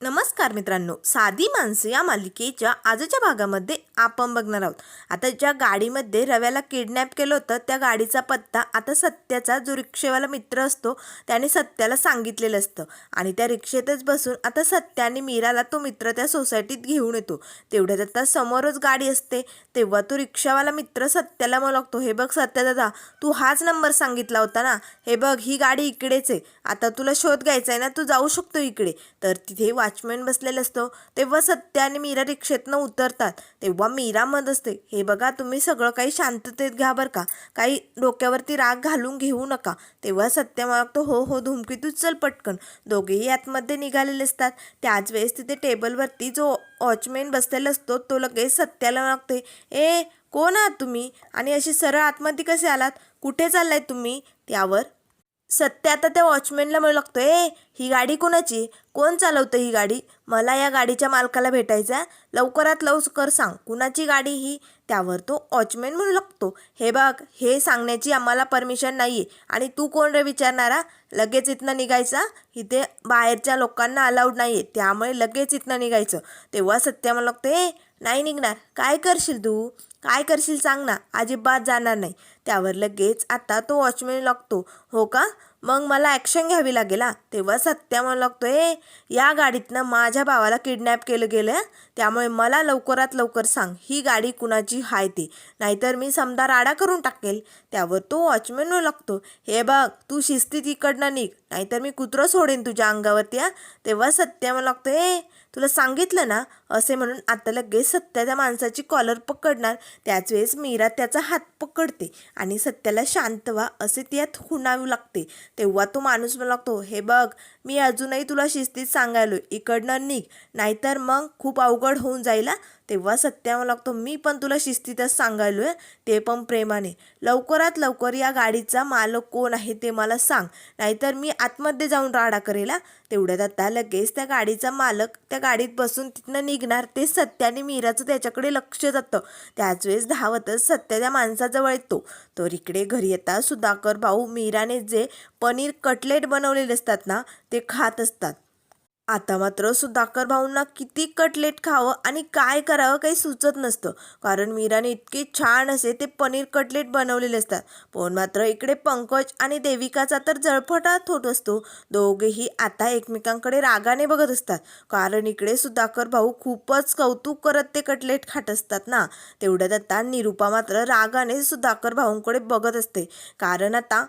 नमस्कार मित्रांनो साधी माणसं या मालिकेच्या आजच्या भागामध्ये आपण बघणार आहोत. आता ज्या गाडीमध्ये रव्याला किडनॅप केलं होतं त्या गाडीचा पत्ता आता सत्याचा जो रिक्षेवाला मित्र असतो त्याने सत्याला सांगितलेलं असतं. आणि त्या रिक्षेतच बसून आता सत्या आणि मीराला तो मित्र त्या सोसायटीत घेऊन येतो. तेवढ्यात आता समोरच गाडी असते तेव्हा तो रिक्षावाला मित्र सत्याला मग लागतो हे बघ सत्या दादा तू हाच नंबर सांगितला होता ना? हे बघ ही गाडी इकडेच आहे. आता तुला शोध घ्यायचा आहे ना तू जाऊ शकतो इकडे. तर तिथे वॉचमॅन बसलेला असतो तेव्हा सत्या आणि मीरा रिक्षेतनं उतरतात. तेव्हा मीरा मत असते हे बघा तुम्ही सगळं काही शांततेत घ्या बरं का. काही डोक्यावरती राग घालून घेऊ नका. तेव्हा सत्या मागतो हो हो धुमकीतूच चल पटकन. दोघेही आतमध्ये निघालेले असतात. त्याच वेळेस तिथे टेबलवरती जो वॉचमॅन बसलेला असतो तो लगेच सत्याला मागते ए कोण आहात तुम्ही? आणि अशी सरळ आतमध्ये कसे आलात? कुठे चाललाय तुम्ही? त्यावर सत्य आता त्या वॉचमॅनला म्हणू लागतो ए ही गाडी कोणाची? कोण चालवतं ही गाडी? मला या गाडीच्या मालकाला भेटायचं आहे. लवकरात लवकर सांग कुणाची गाडी ही? त्यावर तो वॉचमॅन म्हणू लागतो. हे बघ हे सांगण्याची आम्हाला परमिशन नाही आहे आणि तू कोण रे विचारणारा? लगेच इथनं निघायचा इथे बाहेरच्या लोकांना अलाउड नाही आहे त्यामुळे लगेच इथनं निघायचं. तेव्हा सत्या म्हणू लागतो ए नाही निघणार. काय करशील तू? काय करशील सांग ना. अजिबात जाणार नाही. त्यावर लगेच आता तो वॉचमॅन लागतो हो का? मग मला ॲक्शन घ्यावी लागेल हा? तेव्हा सत्या म्हणू लागतो ए? या गाडीतनं माझ्या भावाला किडनॅप केलं गेलं त्यामुळे मला लवकरात लवकर सांग ही गाडी कुणाची हाय ती? नाहीतर मी समजा राडा करून टाकेल. त्यावर तो वॉचमॅन लागतो हे बघ तू शिस्तीत इकडनं निघ. नाहीतर मी कुत्रं सोडेन तुझ्या अंगावरती हा. तेव्हा सत्या मला लागतो ए तुला सांगितलं ना असे म्हणून आता लगेच सत्या त्या माणसाची कॉलर पकडणार. त्याच वेळेस मीरा त्याचा हात पकडते आणि सत्याला शांत व्हा असे त्यात खुणावू लागते. तेव्हा तो माणूस मला लागतो हे बघ मी अजूनही तुला शिस्तीत सांगायलो इकडनं निघ. नाहीतर मग खूप अवघड होऊन जाईल तेव्हा सत्या लागतो. मी पण तुला शिस्तीतच सांगायलो आहे ते पण प्रेमाने. लवकरात लवकर या गाडीचा मालक कोण आहे ते मला सांग. नाहीतर मी आतमध्ये जाऊन राडा करेला तेवढ्यात आता लगेच त्या गाडीचा मालक त्या गाडीत बसून तिथनं निघणार. ते सत्याने मीराचं त्याच्याकडे लक्ष जातं. त्याच वेळेस धावतच सत्या त्या माणसाजवळ येतो. तर इकडे घरी येता सुधाकर भाऊ मीराने जे पनीर कटलेट बनवलेले असतात ना ते खात असतात. आता मात्र सुधाकर भाऊंना किती कटलेट खावं आणि काय करावं काही सुचत नसतं. कारण मीराने इतके छान असे ते पनीर कटलेट बनवलेले असतात. पण मात्र इकडे पंकज आणि देविकाचा तर जळफटात होत असतो. दोघेही आता एकमेकांकडे रागाने बघत असतात. कारण इकडे सुधाकर भाऊ खूपच कौतुक करत ते कटलेट खात असतात ना. तेवढ्यात आता निरुपा मात्र रागाने सुधाकर भाऊंकडे बघत असते. कारण आता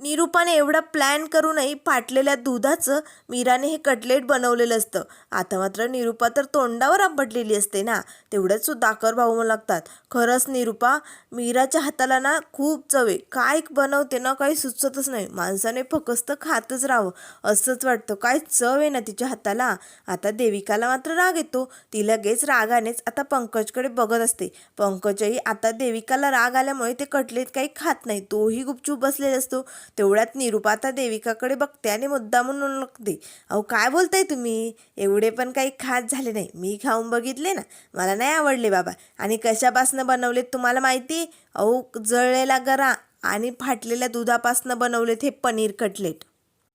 निरूपाने एवढा प्लॅन करूनही फाटलेल्या दुधाचं मीराने हे कटलेट बनवलेलं असतं. आता मात्र निरूपा तर तोंडावर आपटलेली असते ना. तेवढंच सुधाकर भाऊ लागतात. खरंच निरूपा मीराच्या हाताला ना खूप चव आहे. काय बनवते ना काही सुचतच नाही. माणसाने फकस्त खातच राहावं. असंच वाटतं. काय चव आहे ना तिच्या हाताला. आता देविकाला मात्र राग येतो. ती लगेच रागानेच आता पंकजकडे बघत असते. पंकजही आता देविकाला राग आल्यामुळे ते कटलेट काही खात नाही. तोही गुपचूप बसलेला असतो. तेवढ्यात निरुपाता आता देविकाकडे बघते आणि मुद्दा म्हणून लागते अहो काय बोलताय तुम्ही? एवढे पण काही खास झाले नाही. मी खाऊन बघितले ना. मला नाही आवडले बाबा. आणि कशापासनं बनवलेत तुम्हाला माहिती? अहो जळलेला गरा आणि फाटलेल्या दुधापासनं बनवलेत हे पनीर कटलेट.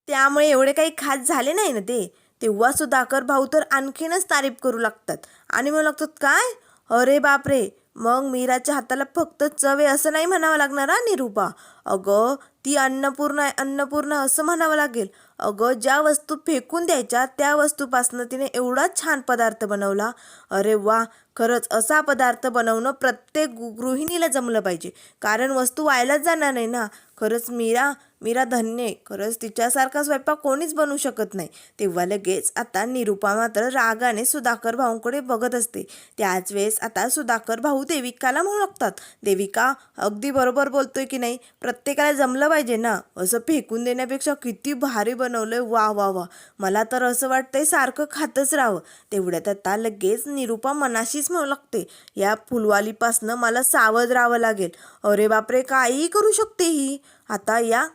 त्यामुळे एवढे काही खास झाले नाही ना ते? तेव्हा सुधाकर भाऊ तर आणखीनच तारीफ करू लागतात. आणि मग लागतात काय? अरे बापरे! मग मीराच्या हाताला फक्त चवे असं नाही म्हणावं लागणार हा निरूपा? अगं ती अन्नपूर्णा अन्नपूर्णा असं म्हणावं लागेल. अगं ज्या वस्तू फेकून द्यायच्या त्या वस्तूपासनं तिने एवढा छान पदार्थ बनवला. अरे वा! खरंच असा पदार्थ बनवणं प्रत्येक गु- गृहिणीला जमलं पाहिजे. कारण वस्तू व्हायलाच जाणार नाही ना? खरंच मीरा मीरा धन्य आहे. खरंच तिच्यासारखा स्वयंपाक कोणीच बनवू शकत नाही. तेव्हा लगेच आता निरूपा मात्र रागाने सुधाकर भाऊंकडे बघत असते. त्याच वेळेस आता सुधाकर भाऊ देविकाला म्हणू लागतात. देविका अगदी बरोबर बोलतोय की नाही? प्रत्येकाला जमलं पाहिजे ना? असं फेकून देण्यापेक्षा किती भारी बन बनवलंय वा वा वा. मला तर असं वाटतंय सारखं खातच राहावं. तेवढ्यात आता लगेच निरूपा मनाशीच लागते. या फुलवालीपासनं मला सावध राहावं लागेल. अरे बापरे काहीही करू शकते ही. आता या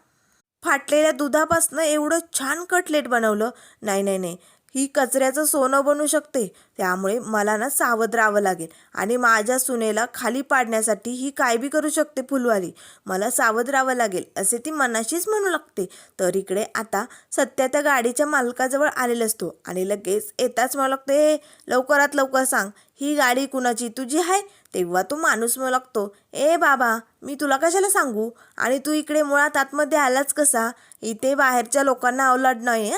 फाटलेल्या दुधापासनं एवढं छान कटलेट बनवलं. नाही नाही नाही. ही कचऱ्याचं सोनं बनू शकते. त्यामुळे मला ना सावध राहावं लागेल. आणि माझ्या सुनेला खाली पाडण्यासाठी ही काय बी करू शकते फुलवाली? मला सावध राहावं लागेल असे ती मनाशीच म्हणू लागते. तर इकडे आता सत्या त्या गाडीच्या मालकाजवळ आलेला असतो आणि लगेच येताच मला लागते हे लवकरात लवकर सांग ही गाडी कुणाची? तुझी आहे? तेव्हा तो माणूस म्हणू लागतो ए बाबा मी तुला कशाला सांगू? आणि तू इकडे मुळात आतमध्ये आलाच कसा? इथे बाहेरच्या लोकांना अवलाद नाही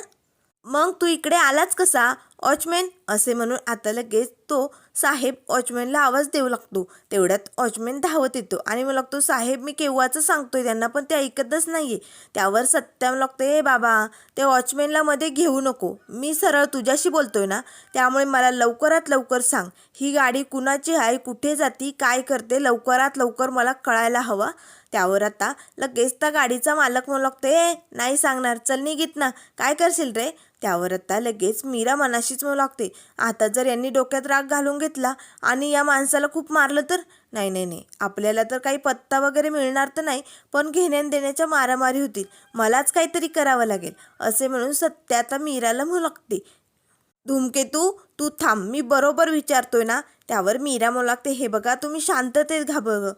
मग तू इकडे आलाच कसा? वॉचमॅन असे म्हणून आता लगेच तो साहेब वॉचमॅनला आवाज देऊ लागतो. तेवढ्यात वॉचमॅन धावत येतो आणि मग लागतो साहेब मी केव्हाचं सांगतोय त्यांना पण ते ऐकतच नाहीये. त्यावर सत्याम लागतो ए बाबा ते वॉचमॅनला मध्ये घेऊ नको. मी सरळ तुझ्याशी बोलतोय ना त्यामुळे मला लवकरात लवकर सांग. ही गाडी कुणाची आहे कुठे जाती काय करते लवकरात लवकर मला कळायला हवा त्यावर आता लगेच त्या गाडीचा मालक म्हणू लागतो ए नाही सांगणार चल निघित ना. काय करशील रे? त्यावर आता लगेच मीरा मनाशीच मग लागते. आता जर यांनी डोक्यात राग घालून घेतला आणि या माणसाला खूप मारलं तर? नाही नाही नाही. आपल्याला तर काही पत्ता वगैरे मिळणार तर नाही पण घेण्यान देण्याच्या मारामारी होतील. मलाच काहीतरी करावं लागेल असे म्हणून सत्या आता मीराला म्हणू लागते. धूमकेतू तू थांब. मी बरोबर विचारतोय ना? त्यावर मीरा म्हणू लागते. हे बघा तुम्ही शांततेत घाबर.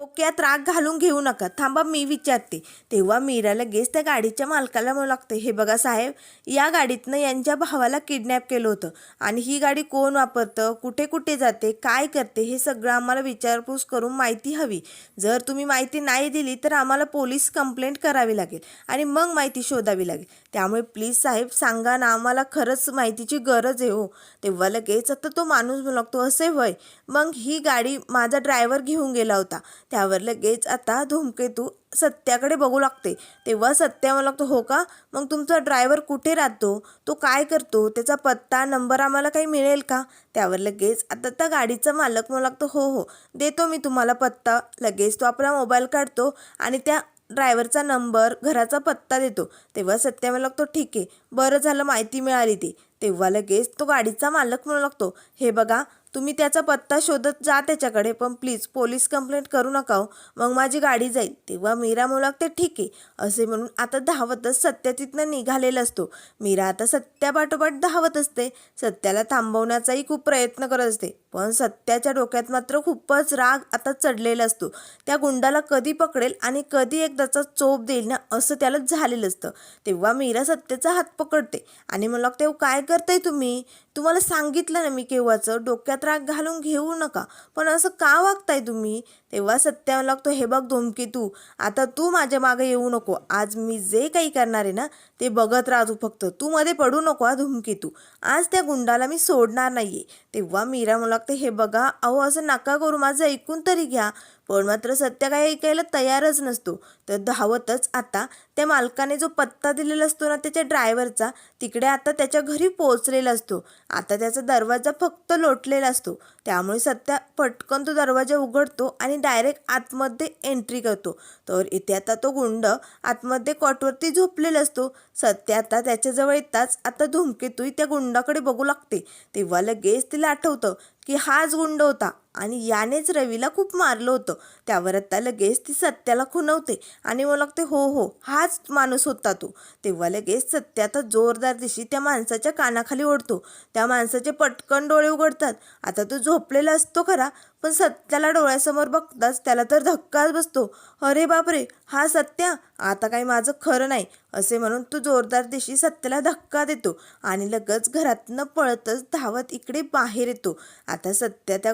डोक्यात राग घालून घेऊ नका. थांबा मी विचारते. तेव्हा मीरा लगेच त्या गाडीच्या मालकाला म्हणू लागते हे बघा साहेब या गाडीतनं यांच्या भावाला किडनॅप केलं होतं. आणि ही गाडी कोण वापरतं? कुठे कुठे जाते? काय करते? हे सगळं आम्हाला विचारपूस करून माहिती हवी. जर तुम्ही माहिती नाही दिली तर आम्हाला पोलीस कंप्लेंट करावी लागेल आणि मग माहिती शोधावी लागेल. त्यामुळे प्लीज साहेब सांगा ना आम्हाला खरंच माहितीची गरज आहे हो. तेव्हा लगेच आता तो माणूस म्हणू लागतो असे वय. मग ही गाडी माझा ड्रायव्हर घेऊन गेला होता. त्यावर लगेच आता धूमकेतू सत्याकडे बघू लागते. तेव्हा सत्या म्हणू लागतो हो का? मग तुमचा ड्रायव्हर कुठे राहतो? तो काय करतो? त्याचा पत्ता नंबर आम्हाला काही मिळेल का? त्यावर लगेच आता त्या गाडीचा मालक म्हणू लागतो हो हो देतो मी तुम्हाला पत्ता. लगेच तो आपला मोबाईल काढतो आणि त्या ड्रायव्हरचा नंबर घराचा पत्ता देतो. तेव्हा सत्या म्हणू लागतो ठीक आहे बरं झालं माहिती मिळाली ती. तेव्हा लगेच तो गाडीचा मालक म्हणू लागतो हे बघा तुम्ही त्याचा पत्ता शोधत जा त्याच्याकडे पण प्लीज पोलीस कंप्लेंट करू नका हो. मग माझी गाडी जाईल. तेव्हा मीरा म्हणू ते ठीक आहे असे म्हणून आता धावतच सत्या तिथनं निघालेला असतो. मीरा आता सत्यापाठोपाठ धावत असते. सत्याला थांबवण्याचाही खूप प्रयत्न करत असते. पण सत्याच्या डोक्यात मात्र खूपच राग आता चढलेला असतो. त्या गुंडाला कधी पकडेल आणि कधी एकदाचा चोप देईल ना असं त्याला झालेलं असतं. तेव्हा मीरा सत्याचा हात पकडते आणि मला तेव्हा काय करताय तुम्ही? तुम्हाला सांगितलं ना मी केव्हाचं डोक्यात राग घालून घेऊ नका. पण असं का वागताय तुम्ही? तेव्हा सत्यावर लागतो हे बघ धोमकी तू आता तू माझ्या मागे येऊ नको. आज मी जे काही करणार आहे ना ते बघत राहतो फक्त. तू मध्ये पडू नको हा धुमकी तू. आज त्या गुंडाला मी सोडणार नाहीये. तेव्हा मीरा मला लागते हे बघा अहो असं नका करू माझं ऐकून तरी घ्या. पण मात्र सत्य काही ऐकायला तयारच नसतो. तर धावतच आता त्या मालकाने जो पत्ता दिलेला असतो ना त्याच्या ड्रायव्हरचा तिकडे आता त्याच्या घरी पोहोचलेला असतो. आता त्याचा दरवाजा फक्त लोटलेला असतो. त्यामुळे सत्या पटकन तो दरवाजा उघडतो आणि डायरेक्ट आतमध्ये एंट्री करतो. तर इथे आता तो गुंड आतमध्ये कॉटवरती झोपलेला असतो. सत्या आता त्याच्याजवळ येताच आता धुमकेतूही त्या गुंडाकडे बघू लागते. तेव्हा लगेच तिला आठवतं की हाच गुंड होता. आणि यानेच रवीला खूप मारलं होतं. त्यावर आता लगेच ती सत्याला खुनवते आणि मग लागते हो हो हाच माणूस होता तो. तेव्हा लगेच सत्या आता जोरदार दिशी त्या माणसाच्या कानाखाली ओढतो. त्या माणसाचे पटकन डोळे उघडतात. आता तो झोपलेला असतो खरा पण सत्याला डोळ्यासमोर बघताच त्याला तर धक्काच बसतो. अरे बापरे हा सत्या? आता काही माझं खरं नाही असे म्हणून तो जोरदार दिशी सत्याला धक्का देतो आणि लगेच घरातनं पळतच धावत इकडे बाहेर येतो. आता सत्या त्या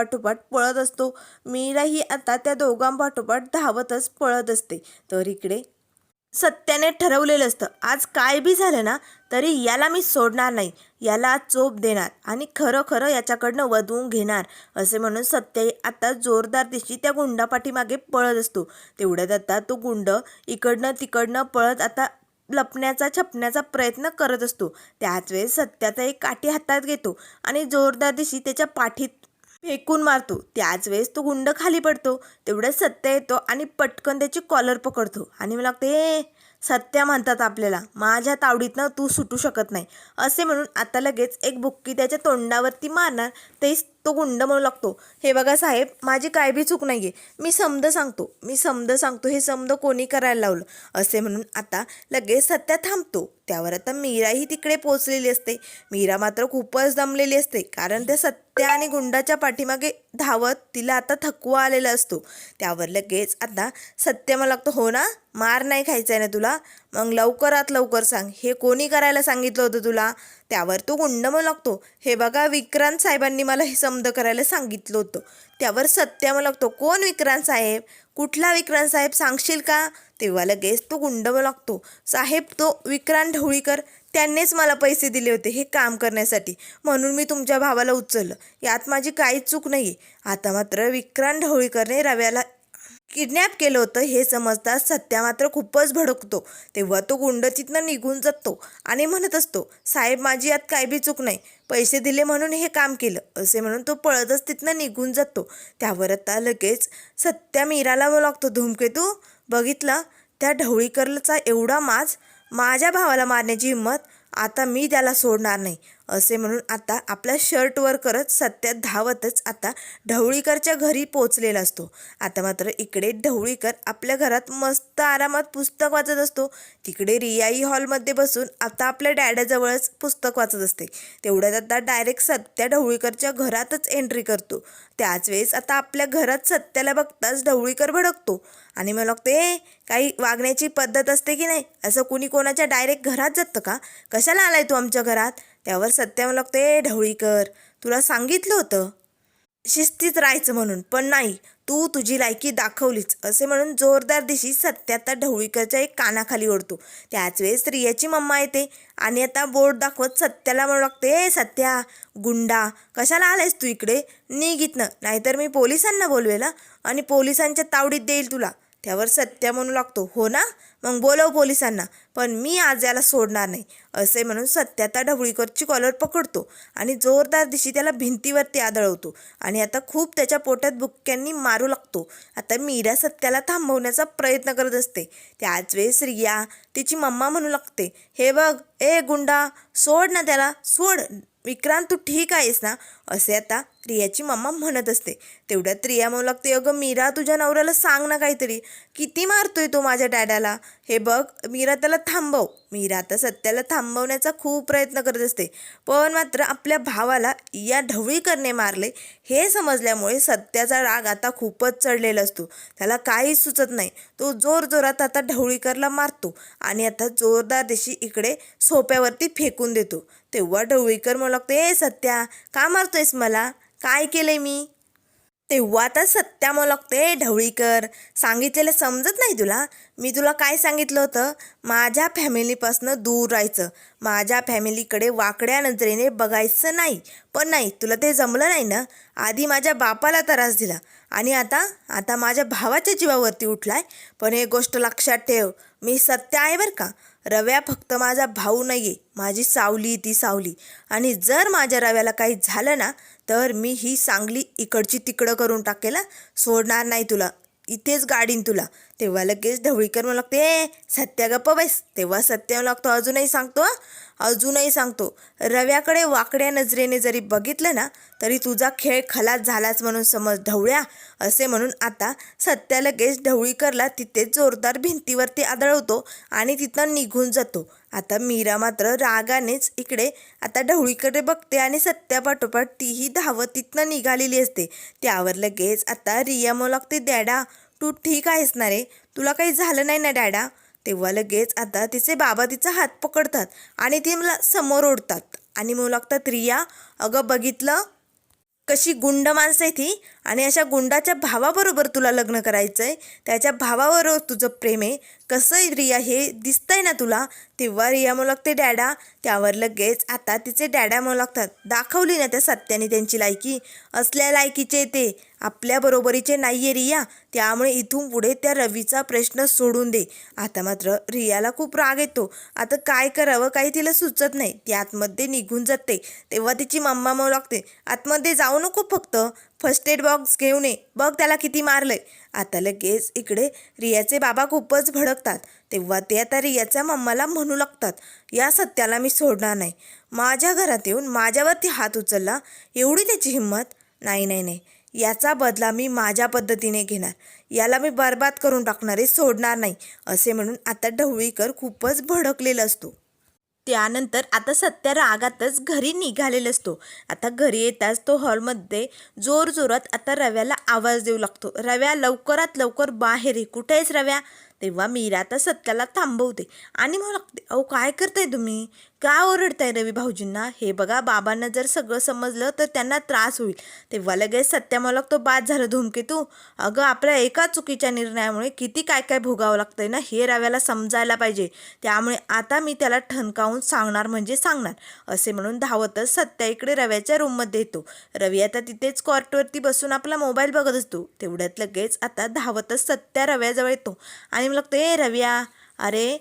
पाठोपाठ पळत असतो. मीराही आता त्या दोघांपाठोपाठ धावतच पळत असते. तर इकडे सत्याने ठरवलेलं असतं. आज काय बी झालं ना तरी याला मी सोडणार नाही. याला चोप देणार आणि खरं खरं याच्याकडनं वधवून घेणार असे म्हणून सत्य आता जोरदार दिशी त्या गुंडापाठीमागे पळत असतो. तेवढ्यात आता तो गुंड इकडनं तिकडनं पळत आता लपण्याचा छपण्याचा प्रयत्न करत असतो. त्याच वेळेस सत्याचा एक काठी हातात घेतो आणि जोरदार दिशी त्याच्या पाठीत फेकून मारतो. त्याच वेळेस तो गुंड खाली पडतो. तेवढ्याच सत्य येतो आणि पटकन त्याची कॉलर पकडतो. आणि मला लागते सत्या म्हणतात आपल्याला माझ्या तावडीतनं तू सुटू शकत नाही. असे म्हणून आता लगेच एक बुक्की त्याच्या तोंडावरती मारणार तेच तो गुंड म्हणू लागतो हे बघा साहेब माझी काय बी चूक नाही आहे मी समद सांगतो मी समद सांगतो हे समद कोणी करायला लावलं. असे म्हणून आता लगेच सत्या थांबतो. त्यावर आता मीराही तिकडे पोचलेली असते. मीरा मात्र खूपच दमलेली असते कारण त्या सत्या आणि गुंडाच्या पाठीमागे धावत तिला आता थकवा आलेला असतो. त्यावर लगेच आता सत्य मला लागतं हो ना? मार नाही खायचा आहे ना तुला? मग लवकरात लवकर सांग. हे कोणी करायला सांगितलं होतं तुला? त्यावर तो गुंड मग लागतो हे बघा विक्रांत साहेबांनी मला हे समद करायला सांगितलं होतं. त्यावर सत्य मग लागतो कोण विक्रांत साहेब? कुठला विक्रांत साहेब? सांगशील का? तेव्हा लगेच तो गुंड लागतो. साहेब तो विक्रांत ढवळीकर त्यांनीच मला पैसे दिले होते हे काम करण्यासाठी. म्हणून मी तुमच्या भावाला उचललं. यात माझी काहीच चूक नाही आहे आता मात्र विक्रांत ढवळीकरने रव्याला किडनॅप केलं होतं हे समजताच सत्या मात्र खूपच भडकतो. तेव्हा तो गुंड तिथनं निघून जातो आणि म्हणत असतो साहेब माझी यात काय बी चूक नाही. पैसे दिले म्हणून हे काम केलं. असे म्हणून तो पळतच तिथनं निघून जातो. त्यावर आता लगेच सत्या मीराला म्हणू लागतो. धूमकेतू बघितलं त्या ढवळीकरचा एवढा माज माझ्या भावाला मारण्याची हिंमत आता मी त्याला सोडणार नाही. असे म्हणून आता आपला शर्टवर करत सत्यात धावतच आता ढवळीकरच्या घरी पोचलेला असतो. आता मात्र इकडे ढवळीकर आपल्या घरात मस्त आरामात पुस्तक वाचत असतो. तिकडे रियाई हॉलमध्ये बसून आता आपल्या डॅडाजवळच पुस्तक वाचत असते. तेवढ्यात आता डायरेक्ट सत्या ढवळीकरच्या घरातच एंट्री करतो. त्याच वेळेस आता आपल्या घरात सत्याला बघताच ढवळीकर भडकतो. आणि मला लागतं ए काही वागण्याची पद्धत असते की नाही? असं कुणी कोणाच्या डायरेक्ट घरात जातं का? कशाला आलाय तू आमच्या घरात? त्यावर सत्य मला लागतं ए ढवळीकर तुला सांगितलं होतं. शिस्तीत राहायचं म्हणून. पण नाही तू तुझी लायकी दाखवलीच. असे म्हणून जोरदार दिशी सत्या आता ढवळीकरच्या एक कानाखाली ओढतो. त्याच वेळेस रियाची मम्मा येते आणि आता बोर्ड दाखवत सत्याला म्हणू लागते ए सत्या गुंडा कशाला आलायस तू इकडे? निघितनं नाहीतर मी पोलिसांना बोलवेला आणि पोलिसांच्या तावडीत देईल तुला. त्यावर सत्या म्हणू लागतो हो ना? मग बोलव पोलिसांना. पण मी आज याला सोडणार नाही. असे म्हणून सत्या त्या ढवळीकरची कॉलर पकडतो आणि जोरदार दिशी त्याला भिंतीवरती आदळवतो. आणि आता खूप त्याच्या पोटात बुक्क्यांनी मारू लागतो. आता मीरा सत्याला थांबवण्याचा प्रयत्न करत असते. त्याच वेळेस रिया तिची मम्मा म्हणू लागते हे बघ ए गुंडा सोड ना त्याला सोड. विक्रांत तू ठीक आहेस ना? असे आता रियाची मम्मा म्हणत असते. तेवढ्यात रिया म्हणू लागते अगं मीरा तुझ्या नवऱ्याला सांग ना काहीतरी. किती मारतोय तो माझ्या डॅडाला? हे बघ मीरा त्याला थांबव. मीरा आता सत्याला थांबवण्याचा खूप प्रयत्न करत असते. पण मात्र आपल्या भावाला या ढवळीकरने मारले. हे समजल्यामुळे सत्याचा राग आता खूपच चढलेला असतो. त्याला काहीच सुचत नाही. तो जोर जोरात आता ढवळीकरला मारतो आणि आता जोरदार दिशी इकडे सोप्यावरती फेकून देतो. तेव्हा ढवळीकर म्हणू लागतो ए सत्या का मारतोयस मला? काय केलंय मी? तेव्हा आता सत्या मोलकते लागते ढवळीकर. सांगितलेलं समजत नाही तुला? मी तुला काय सांगितलं होतं? माझ्या फॅमिलीपासनं दूर राहायचं. माझ्या फॅमिलीकडे वाकड्या नजरेने बघायचं नाही. पण नाही तुला ते जमलं नाही ना? आधी माझ्या बापाला त्रास दिला. आणि आता? आता माझ्या भावाच्या जीवावरती उठलाय. पण हे गोष्ट लक्षात ठेव. मी सत्य आहे बरं का? रव्या फक्त माझा भाऊ नाही आहे माझी सावली ती सावली. आणि जर माझ्या रव्याला काही झालं ना तर मी ही सांगली इकडची तिकडं करून टाकेल सोडणार नाही तुला. इथेच गाडीन तुला. तेव्हा लगेच ढवळीकर म्हणू लागते "ए, सत्या गप्प बैस. तेव्हा सत्य लागतो अजूनही सांगतो अजूनही सांगतो. रव्याकडे वाकड्या नजरेने जरी बघितलं ना तरी तुझा खेळ खलास झालाच म्हणून समज ढवळ्या. असे म्हणून आता सत्या लगेच ढवळीकरला तिथे जोरदार भिंतीवरती आदळवतो आणि तिथं निघून जातो. आता मीरा मात्र रागानेच इकडे आता ढवळीकडे बघते आणि सत्यापाठोपाठ तीही धावत तिथनं निघालेली असते. त्यावर लगेच आता रिया म्हणू लागते डॅडा तू ठीक आहेस ना रे? तुला काही झालं नाही ना डॅडा? तेव्हा लगेच आता तिचे बाबा तिचा हात पकडतात आणि ती मला समोर ओढतात. आणि म्हणू लागतात रिया अगं बघितलं? कशी गुंड माणसं आहे ती. आणि अशा गुंडाच्या भावाबरोबर तुला लग्न करायचं आहे त्याच्या भावाबरोबर तुझं प्रेम आहे. कसं आहे रिया हे दिसतंय ना तुला? तेव्हा रिया म्हणू लागते डॅडा. त्यावर लगेच आता तिचे डॅडा म्हणू लागतात दाखवली ना त्या सत्याने त्यांची लायकी. असल्या लायकीचे ते. आपल्या बरोबरीचे नाही आहे रिया. त्यामुळे इथून पुढे त्या रवीचा प्रश्न सोडून दे. आता मात्र रियाला खूप राग येतो. आता काय करावं काही तिला सुचत नाही. ती आतमध्ये निघून जाते. तेव्हा तिची मम्मा म्हणू लागते आतमध्ये जाऊ नको फक्त. फर्स्ट एड बॉक्स घेऊन ये. बघ त्याला किती मारलंय. आता लगेच इकडे रियाचे बाबा खूपच भडकतात. तेव्हा ते आता रियाच्या मम्माला म्हणू लागतात या सत्याला मी सोडणार नाही. माझ्या घरात येऊन माझ्यावरती हात उचलला एवढी त्याची हिंमत? नाही नाही नाही. याचा बदला मी माझ्या पद्धतीने घेणार. याला मी बर्बाद करून टाकणार आहे सोडणार नाही. असे म्हणून आता ढवळीकर खूपच भडकलेला असतो. त्यानंतर आता सत्या रागातच घरी निघालेला असतो. आता घरी येताच तो हॉलमध्ये जोरजोरात आता रव्याला आवाज देऊ लागतो. रव्या लवकरात लवकर बाहेर आहे कुठे आहेस रव्या? तेव्हा मीरा आता सत्याला थांबवते आणि मग लागते अहो काय करताय तुम्ही? का ओरडताय रवी भाऊजींना? हे बघा बाबांना जर सगळं समजलं तर त्यांना त्रास होईल. तेव्हा लगेच सत्या तो बाद झालं धूमकेतू. अगं आपल्या एका चुकीच्या निर्णयामुळे किती काय काय भोगावं लागतंय ना हे रव्याला समजायला पाहिजे. त्यामुळे आता मी त्याला ठणकावून सांगणार म्हणजे सांगणार असे म्हणून धावतच सत्या इकडे रव्याच्या रूममध्ये येतो. रवी आता तिथेच कॉर्टवरती बसून आपला मोबाईल बघत असतो. तेवढ्यात लगेच आता धावतच सत्या रव्याजवळ येतो. आणि मग लागतो ए रव्या! अरे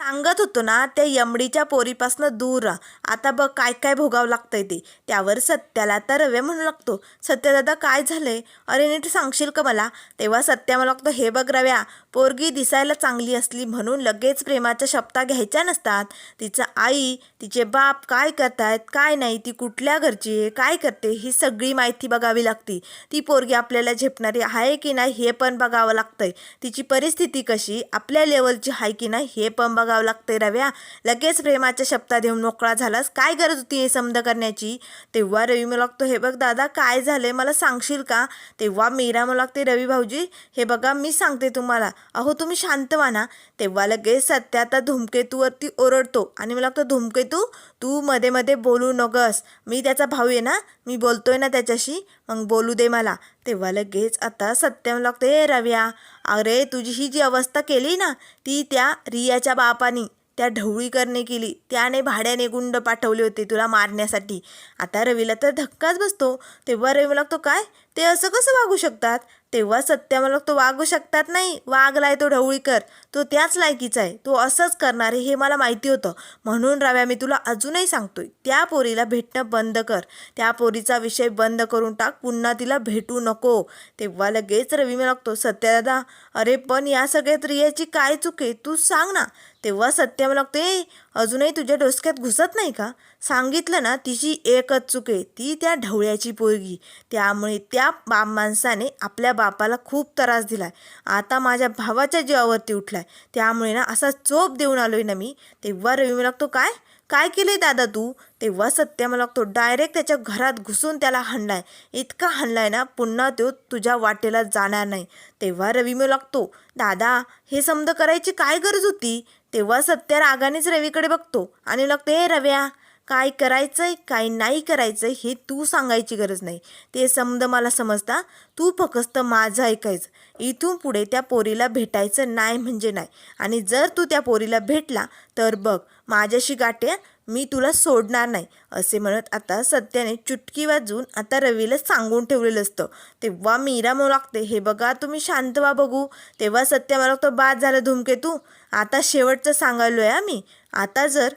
सांगत होतो ना त्या यमडीच्या पोरीपासनं दूर राहा. आता बघ काय काय भोगावं लागतंय ते. त्यावर सत्याला आता रव्या म्हणू लागतो. सत्य दादा काय झालंय? अरे नीट सांगशील का मला? तेव्हा सत्या मला लागतो हे बघ रव्या पोरगी दिसायला चांगली असली म्हणून लगेच प्रेमाच्या शपथा घ्यायच्या नसतात. तिचं आई तिचे बाप काय करतायत काय नाही ती कुठल्या घरची आहे काय करते ही सगळी माहिती बघावी लागते. ती पोरगी आपल्याला झेपणारी आहे की नाही हे पण बघावं लागतंय. तिची परिस्थिती कशी आपल्या लेवलची आहे की नाही हे पण बघावं लागतंय रव्या. लगेच प्रेमाच्या शपथा देऊन मोकळा झालास काय गरज होती हे समज करण्याची? तेव्हा रवी मला लागतो हे बघ दादा काय झालंय मला सांगशील का? तेव्हा मीरा मला लागते रवी भाऊजी हे बघा मी सांगते तुम्हाला. अहो तुम्ही शांत व्हा ना. तेव्हा लगेच सत्या आता धुमकेतूवरती ओरडतो. आणि मला लागतो धुमकेतू तू मध्ये मध्ये बोलू नगस. मी त्याचा भाऊ आहे ना. मी बोलतोय ना त्याच्याशी. मग बोलू दे मला. तेव्हा लगेच आता सत्यम लागते हे रव्या अरे तुझी ही जी अवस्था केली ना ती त्या रियाच्या बापानी. त्या ढवळीकरने केली. त्याने भाड्याने गुंड पाठवले होते तुला मारण्यासाठी. आता रवीला तर धक्काच बसतो. तेव्हा रवी लागतो काय? ते असं कसं वागू शकतात? तेव्हा सत्या मला तो वागू शकतात नाही. वागलाय तो ढवळीकर. तो त्याच लायकीचा आहे. तो असंच करणार आहे हे मला माहिती होतं. म्हणून रव्या मी तुला अजूनही सांगतोय त्या पोरीला भेटणं बंद कर. त्या पोरीचा विषय बंद करून टाक. पुन्हा तिला भेटू नको. तेव्हा लगेच रवी मला लागतो सत्यदादा अरे पण या सगळ्यात रियाची काय चूक आहे? तू सांग ना. तेव्हा सत्य मला लागतो ए अजूनही तुझ्या डोसक्यात घुसत नाही का? सांगितलं ना तिची एकच चूक आहे ती त्या ढवळ्याची पोरगी. त्यामुळे त्या बाप माणसाने आपल्या बापाला खूप त्रास दिलाय. आता माझ्या भावाच्या जीवावरती उठलाय. त्यामुळे ना असा चोप देऊन आलोय ना मी. तेव्हा रवी मला लागतो काय? काय केले दादा तू? तेव्हा सत्य मला लागतो डायरेक्ट त्याच्या घरात घुसून त्याला हाणलाय. इतका हाणलाय ना पुन्हा तो तुझ्या वाटेला जाणार नाही. तेव्हा रवी मी लागतो दादा हे समज करायची काय गरज होती? तेव्हा सत्य रागानेच रवीकडे बघतो आणि लागतो हे रव्या काय करायचंय काय नाही करायचंय हे तू सांगायची गरज नाही. ते समज मला समजता तू फक्त माझं ऐकायचं. इथून पुढे त्या पोरीला भेटायचं नाही म्हणजे नाही. आणि जर तू त्या पोरीला भेटला तर बघ माझ्याशी गाठ्या मी तुला सोडणार नाही असे म्हणत आता सत्याने चुटकी वाजून आता रवीला सांगून ठेवलेलं असतं. तेव्हा मीरा म्हणू लागते हे बघा तुम्ही शांत व्हा बघू. तेव्हा सत्य मला तो बाद झालं धूमकेतू आता शेवटचं सांगायलो आहे मी आता जर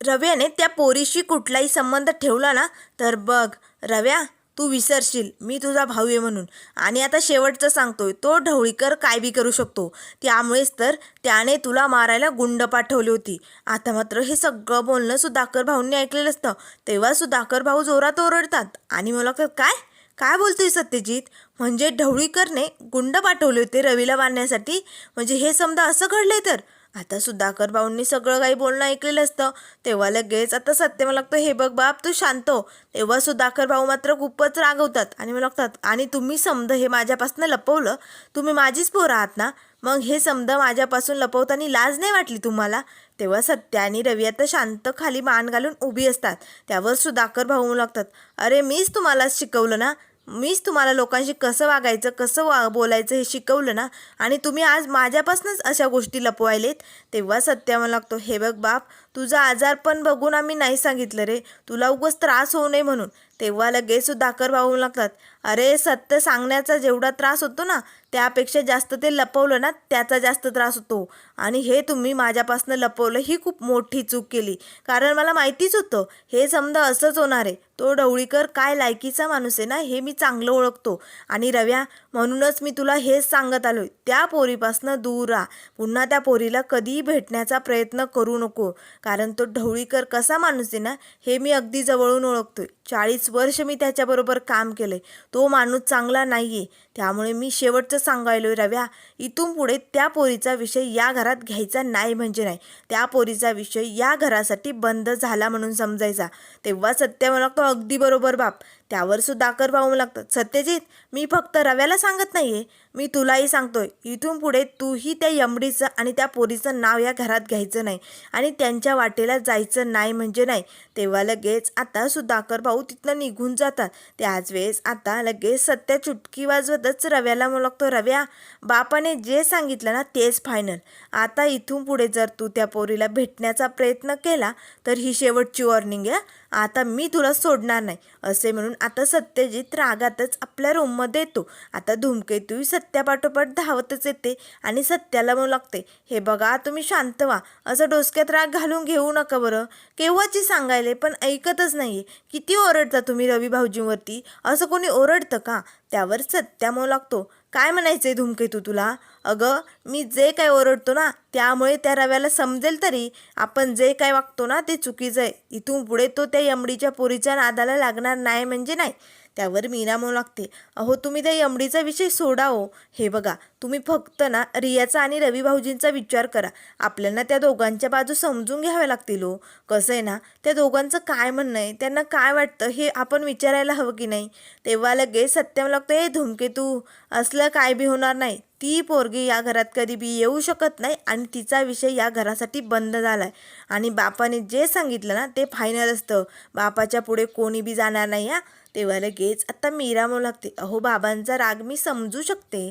रव्याने त्या पोरीशी कुठलाही संबंध ठेवला ना तर बघ रव्या तू विसरशील मी तुझा भाऊ आहे म्हणून. आणि आता शेवटचं सांगतोय तो ढवळीकर काय बी करू शकतो. त्यामुळेच तर त्याने तुला मारायला गुंड पाठवली होती. आता मात्र हे सगळं बोलणं सुधाकर भाऊंनी ऐकलेलं असतं. तेव्हा सुधाकर भाऊ जोरात ओरडतात. आणि मला काय? काय बोलतोय सत्यजित? म्हणजे ढवळीकरने गुंड पाठवले होते रवीला मारण्यासाठी? म्हणजे हे समजा असं घडलंय तर? आता सुधाकर भाऊंनी सगळं काही बोलणं ऐकलेलं असतं. तेव्हा लगेच आता सत्य मला लागतं हे बघ बाप तू शांत हो. तेव्हा सुधाकर भाऊ मात्र खूपच रागवतात आणि मला लागतात आणि तुम्ही समज हे माझ्यापासून लपवलं. तुम्ही माझीच पोरं आहात ना? मग हे समज माझ्यापासून लपवताना लाज नाही वाटली तुम्हाला? तेव्हा सत्य आणि रवी आता शांत खाली मान घालून उभी असतात. त्यावर सुधाकर भाऊ लागतात अरे मीच तुम्हाला शिकवलं ना? मीच तुम्हाला लोकांशी कसं वागायचं कसं वा बोलायचं हे शिकवलं ना आणि तुम्ही आज माझ्यापासूनच अशा गोष्टी लपवायलेत तेव्हा सत्य मला लागतो. हे बघ बाप तुझा आजारपण बघून आम्ही नाही सांगितलं रे. तुला उगाच त्रास होऊ नये म्हणून. तेव्हा लगेच सुधाकर वाहू लागतात अरे सत्य सांगण्याचा जेवढा त्रास होतो ना त्यापेक्षा जास्त ते लपवलं ना त्याचा जास्त त्रास होतो. आणि हे तुम्ही माझ्यापासून लपवलं ही खूप मोठी चूक केली. कारण मला माहितीच होतं हे समजा असंच होणार आहे. तो ढवळीकर काय लायकीचा माणूस आहे ना हे मी चांगलं ओळखतो. आणि रव्या म्हणूनच मी तुला हेच सांगत आलो त्या पोरीपासनं दूर राहा. पुन्हा त्या पोरीला कधीही भेटण्याचा प्रयत्न करू नको. कारण तो ढवळीकर कसा माणूस आहे ना हे मी अगदी जवळून ओळखतोय. चाळीस वर्ष मी त्याच्याबरोबर काम केलं आहे तो माणूस चांगला नाही आहे त्यामुळे मी शेवटचं सांगायलोय रव्या इथून पुढे त्या पोरीचा विषय या घरात घ्यायचा नाही म्हणजे नाही. त्या पोरीचा विषय या घरासाठी बंद झाला म्हणून समजायचा. तेव्हा सत्य मला तो अगदी बरोबर बाप. त्यावर सुधाकर भाऊ लागतात. सत्यजित मी फक्त रव्याला सांगत नाही आहे मी तुलाही सांगतोय इथून पुढे तूही त्या यमडीचं आणि त्या पोरीचं नाव या घरात घ्यायचं नाही आणि त्यांच्या वाटेला जायचं नाही म्हणजे नाही. तेव्हा लगेच आता सुधाकर भाऊ तिथनं निघून जातात. त्याच वेळेस आता लगेच सत्य चुटकी वाजवतच रव्याला म्हणू लागतो रव्या बापाने जे सांगितलं ना तेच फायनल आता इथून पुढे जर तू त्या पोरीला भेटण्याचा प्रयत्न केला तर ही शेवटची वॉर्निंग आहे आता मी तुला सोडणार नाही असे म्हणून आता सत्यजित रागातच आपल्या रूममध्ये येतो. आता धूमकेतू सत्यापाठोपाठ धावतच येते आणि सत्याला म्हणू लागते हे बघा तुम्ही शांत व्हा. असं डोसक्यात राग घालून घेऊ नका बरं. केव्हाची सांगायले पण ऐकतच नाही किती ओरडता तुम्ही रवी भाऊजींवरती? असं कोणी ओरडतं का? त्यावर सत्या म्हणू लागतो काय म्हणायचंय धूमकेतू तुला? अगं मी जे काय ओरडतो ना त्यामुळे त्या रव्याला समजेल तरी आपण जे काय वागतो ना ते चुकीचं आहे. इथून पुढे तो त्या यमडीच्या पोरीच्या नादाला लागणार नाही म्हणजे नाही. त्यावर मीना म्हणू लागते. अहो तुम्ही त्या यमडीचा विषय सोडाओ हो. हे. बघा तुम्ही फक्त ना रियाचा आणि रवी भाऊजींचा विचार करा. आपल्याला त्या दोघांच्या बाजू समजून घ्याव्या लागतील हो. कसं आहे ना त्या दोघांचं काय म्हणणं आहे त्यांना काय वाटतं हे आपण विचारायला हवं की नाही? तेव्हा लगेच सत्यम लागतं हे धुमकेतू असलं काय बी होणार नाही. ती पोरगी या घरात कधी बी येऊ शकत नाही आणि तिचा विषय या घरासाठी बंद झाला आहे आणि बापाने जे सांगितलं ना ते फायनल असतं. बापाच्या पुढे कोणी बी जाणार नाही हा. तेव्हा लगेच आता मीरा म्हणू लागते. अहो बाबांचा राग मी समजू शकते.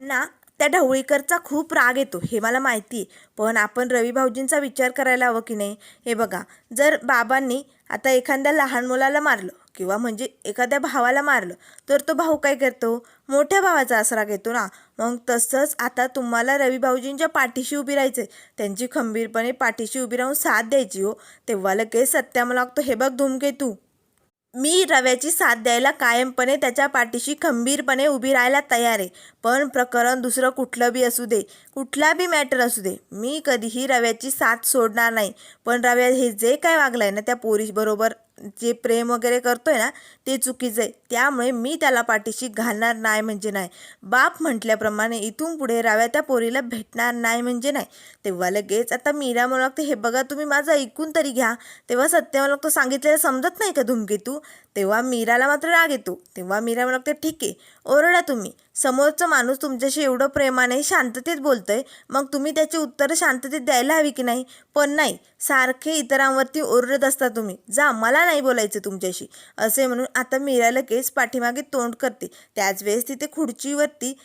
ना त्या ढवळीकरचा खूप राग येतो हे मला माहिती आहे. पण आपण रवी भाऊजींचा विचार करायला हवं की नाही? हे बघा जर बाबांनी आता एखाद्या लहान मुलाला मारलं किंवा म्हणजे एखाद्या भावाला मारलं तर तो भाऊ काय करतो? मोठ्या भावाचा आसरा घेतो ना. मग तसंच आता तुम्हाला रवी भाऊजींच्या पाठीशी उभी राहायचं त्यांची खंबीरपणे पाठीशी उभी राहून साथ द्यायची हो. तेव्हा लगेच सत्या मला लागतो हे बघ धूमके तू. मी रव्याची साथ द्यायला कायमपणे त्याच्या पाठीशी खंबीरपणे उभी राहायला तयार आहे. पण प्रकरण दुसरं कुठलं बी असू दे कुठला बी मॅटर असू दे मी कधीही रव्याची साथ सोडणार नाही. पण रव्या हे जे काय वागलं आहे ना त्या पोरीबरोबर जे प्रेम वगैरे करतोय ना ते चुकीचं आहे. त्यामुळे मी त्याला पाठीशी घालणार नाही म्हणजे नाही. बाप म्हटल्याप्रमाणे इथून पुढे राव्या त्या पोरीला भेटणार नाही म्हणजे नाही. तेव्हा लगेच आता मीरा म्हणू लागते हे बघा तुम्ही माझं ऐकून तरी घ्या. तेव्हा सत्य मला लागतो सांगितलेलं समजत नाही का धूमकेतू? तेव्हा मीराला मात्र राग येतो. तेव्हा मीरा म्हणते ठीक आहे ओरडा तुम्ही. समोरचा माणूस तुमच्याशी एवढं प्रेमाने शांततेत बोलतोय मग तुम्ही त्याची उत्तरं शांततेत द्यायला हवी की नाही? पण नाही सारखे इतरांवरती ओरडत असता तुम्ही. जा मला नाही बोलायचं तुमच्याशी. असे म्हणून आता मीरा लगेच पाठीमागे तोंड करते. त्याच वेळेस तिथे खुर्चीवरती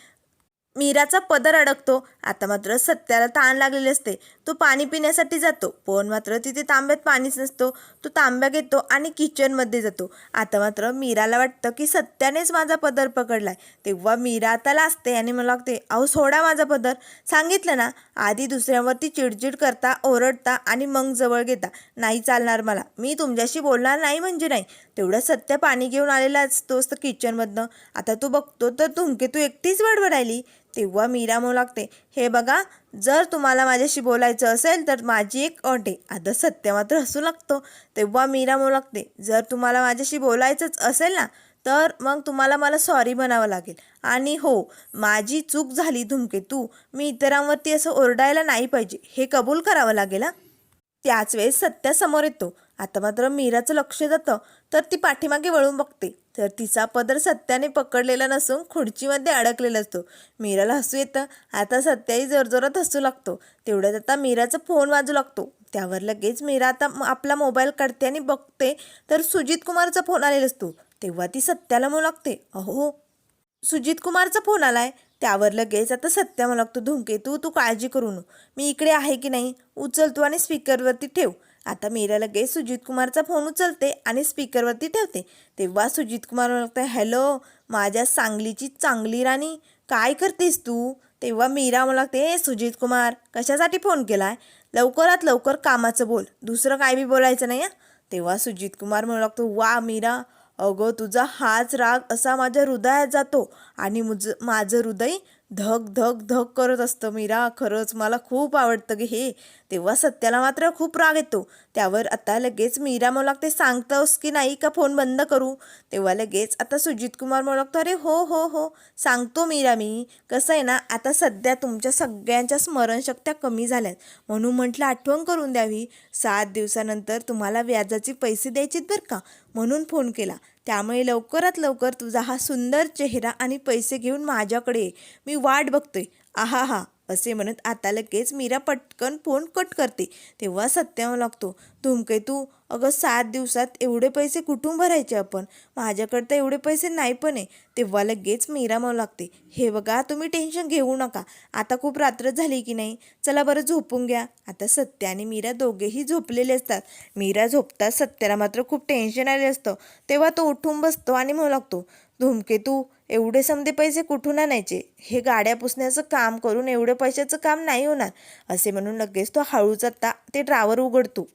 मीराचा पदर अडकतो. आता मात्र सत्याला ताण लागलेले असते. तो पाणी पिण्यासाठी जातो. पण मात्र तिथे तांब्यात पाणीच नसतो. तो तांब्या घेतो आणि किचनमध्ये जातो. आता मात्र मीराला वाटतं की सत्यानेच माझा पदर पकडलाय. तेव्हा मीरा आता लाजते आणि मला लागते अहो सोडा माझा पदर. सांगितलं ना आधी दुसऱ्यांवरती चिडचिड करता ओरडता आणि मग जवळ घेता. नाही चालणार मला. मी तुमच्याशी बोलणार नाही म्हणजे नाही. तेवढं सत्य पाणी घेऊन आलेला असतो असतं किचनमधनं. आता तू बघतो तर धुमके तू एकटीच बडबडायली. तेव्हा मीरा म्हणू लागते हे बघा जर तुम्हाला माझ्याशी बोलायचं असेल तर माझी एक अट आहे. आता सत्य मात्र हसू लागतो. तेव्हा मीरा म्हणू लागते जर तुम्हाला माझ्याशी बोलायचंच असेल ना तर मग तुम्हाला मला सॉरी म्हणावं लागेल. आणि हो माझी चूक झाली धुमके तू मी इतरांवरती असं ओरडायला नाही पाहिजे. हे कबूल करावं लागेल हा? त्याच वेळेस सत्या समोर येतो. आता मात्र मीराचं लक्ष जातं तर ती पाठीमागे वळून बघते. तर तिचा पदर सत्याने पकडलेला नसून खुर्चीमध्ये अडकलेला असतो. मीराला हसू येतं. आता सत्याही जोरजोरात हसू लागतो. तेवढ्यात आता मीराचा फोन वाजू लागतो. त्यावर लगेच मीरा आता म- आपला मोबाईल काढते आणि बघते. तर सुजित कुमारचा फोन आलेला असतो. तेव्हा ती सत्याला म्हणू लागते अहो हो, सुजित कुमारचा फोन आलाय. त्यावर लगेच आता सत्या मला लागतो धुमके तू तू काळजी करू नको. मी इकडे आहे की नाही? उचल तू आणि स्पीकरवरती ठेव. आता मीरा लगेच सुजित कुमारचा फोन उचलते आणि स्पीकरवरती ठेवते. तेव्हा सुजित कुमार मला हॅलो माझ्या सांगलीची चांगली राणी काय करतेस तू? तेव्हा मीरा मला लागते सुजित कुमार कशासाठी फोन केलाय? लवकरात लवकर कामाचं बोल दुसरं काय बी बोलायचं नाही तेव्हा सुजित कुमार म्हणू लागतो वा मीरा अगं तुझा हाच राग असा माझ्या हृदयात जातो आणि मुझ माझं हृदय धक धक धक करत असतं मीरा. खरंच मला खूप आवडतं गे हे. तेव्हा सत्याला मात्र खूप राग येतो. त्यावर आता लगेच मीरा मला ते सांगतोस की नाही का फोन बंद करू? तेव्हा लगेच आता सुजित कुमार मला लागतो अरे हो हो हो. सांगतो मीरा मी. कसं आहे ना आता सध्या तुमच्या सगळ्यांच्या स्मरणशक्त्या कमी झाल्यात. म्हणून म्हटलं आठवण करून द्यावी. सात दिवसानंतर तुम्हाला व्याजाचे पैसे द्यायचेत बरं का? म्हणून फोन केला. त्यामुळे लवकरात लवकर तुझा हा सुंदर चेहरा आणि पैसे घेऊन माझ्याकडे मी वाट बघतोय. आहा हा असे म्हणत आता लगेच मीरा पटकन फोन कट करते. तेव्हा सत्यावर लागतो धूमकेतू अगं सात दिवसात एवढे पैसे कुठून भरायचे आपण? माझ्याकडे तर एवढे पैसे नाही पण. आहे तेव्हा लगेच मीरा म्हणू लागते हे बघा तुम्ही टेन्शन घेऊ नका. आता खूप रात्र झाली की नाही? चला बरं झोपून घ्या. आता सत्या आणि मीरा दोघेही झोपलेले असतात. मीरा झोपतात सत्याला मात्र खूप टेन्शन आले असतं. तेव्हा तो उठून बसतो आणि म्हणू लागतो धूमकेतू एवढे समधे पैसे कुठून आणायचे? हे गाड्या पुसण्याचं काम करून एवढे पैशाचं काम नाही होणार असे म्हणून लगेच तो हळूच आता ते ड्रावर उघडतो.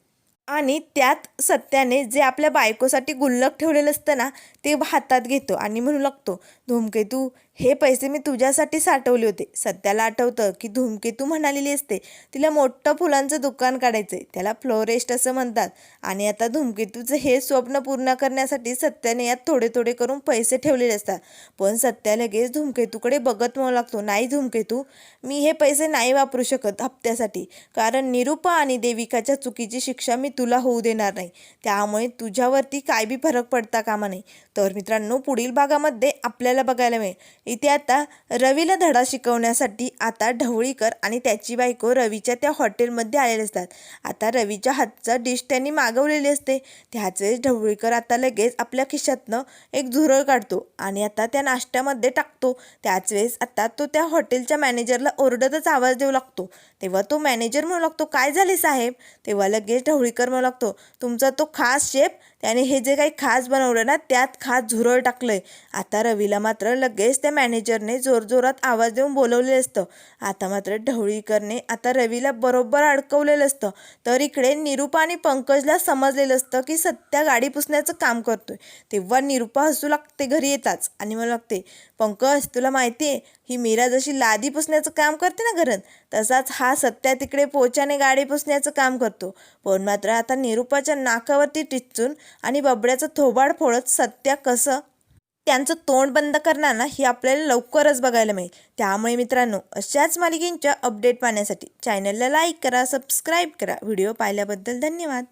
आणि त्यात सत्याने जे आपल्या बायकोसाठी गुल्लक ठेवलेलं असतं ना ते हातात घेतो आणि म्हणू लागतो धूमकेतू हे पैसे मी तुझ्यासाठी साठवले होते. सत्याला आठवतं की धूमकेतू म्हणालेली असते तिला मोठं फुलांचं दुकान काढायचं आहे त्याला फ्लोरेस्ट असं म्हणतात. आणि आता धूमकेतूचं हे स्वप्न पूर्ण करण्यासाठी सत्याने यात थोडे थोडे करून पैसे ठेवलेले असतात. पण सत्या लगेच धूमकेतूकडे बघत म्हणू लागतो नाही धूमकेतू मी हे पैसे नाही वापरू शकत हप्त्यासाठी. कारण निरुपा आणि देविकाच्या चुकीची शिक्षा मी तुला होऊ देणार नाही. त्यामुळे तुझ्यावरती काय बी फरक पडता कामा नाही तर मित्रांनो पुढील भागामध्ये आपल्याला बघायला मिळेल. इथे आता रवीला धडा शिकवण्यासाठी आता ढवळीकर आणि त्याची बायको रवीच्या त्या हॉटेलमध्ये आलेले असतात. आता रवीच्या हातचं डिश त्यांनी मागवलेली असते. त्याच वेळेस ढवळीकर आता लगेच आपल्या खिशातनं एक झुरळ काढतो आणि आता त्या नाश्त्यामध्ये टाकतो. त्याच वेळेस आता तो त्या हॉटेलच्या मॅनेजरला ओरडतच आवाज देऊ लागतो. तेव्हा तो मॅनेजर म्हणू लागतो काय झाले साहेब? तेव्हा लगेच ढवळीकर म्हणू लागतो तुमचा तो खास शेफ त्याने हे जे काही खास बनवलं ना त्यात खास झुरळ टाकलंय. आता रवीला मात्र लगेच त्या मॅनेजरने जोरजोरात आवाज देऊन बोलवलेलं असतं. आता मात्र ढवळीकरने आता रवीला बरोबर अडकवलेलं असतं. तर इकडे निरुपा आणि पंकजला समजलेलं असतं की सत्या गाडी पुसण्याचं काम करतोय. तेव्हा निरुपा हसू लागते घरी येताच. आणि मला लागते पंकज तुला माहिती आहे ही मीरा जशी लादी पुसण्याचं काम करते ना घरात तसाच हा सत्या तिकडे पोचाने गाडी पुसण्याचं काम करतो. पण मात्र आता निरुपाच्या नाकावरती टिचून आणि बबड्याचं थोबाड फोडत सत्या कसं त्यांचं तोंड बंद करणार ना हे आपल्याला लवकरच बघायला मिळेल. त्यामुळे मित्रांनो अशाच मालिकेंच्या अपडेट पाहण्यासाठी चॅनलला लाईक करा सबस्क्राईब करा. व्हिडिओ पाहिल्याबद्दल धन्यवाद.